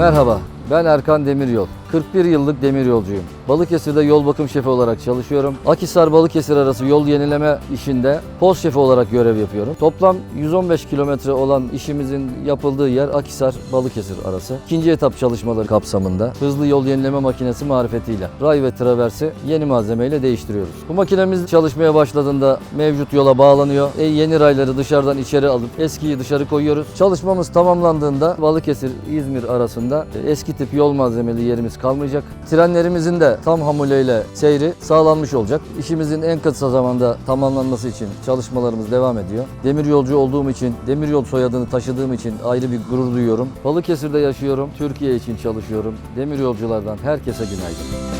Merhaba, ben Erkan Demiryol. 41 yıllık demiryolcuyum. Balıkesir'de yol bakım şefi olarak çalışıyorum. Akhisar Balıkesir arası yol yenileme işinde post şefi olarak görev yapıyorum. Toplam 115 kilometre olan işimizin yapıldığı yer Akhisar Balıkesir arası. İkinci etap çalışmaları kapsamında hızlı yol yenileme makinesi marifetiyle ray ve traversi yeni malzemeyle değiştiriyoruz. Bu makinemiz çalışmaya başladığında mevcut yola bağlanıyor. E, yeni rayları dışarıdan içeri alıp eskiyi dışarı koyuyoruz. Çalışmamız tamamlandığında Balıkesir İzmir arasında e, eski tip yol malzemeli yerimiz kalmayacak. Trenlerimizin de tam hamuleyle seyri sağlanmış olacak. İşimizin en kısa zamanda tamamlanması için çalışmalarımız devam ediyor. Demir yolcu olduğum için, demiryol soyadını taşıdığım için ayrı bir gurur duyuyorum. Balıkesir'de yaşıyorum, Türkiye için çalışıyorum. Demir yolculardan herkese günaydın.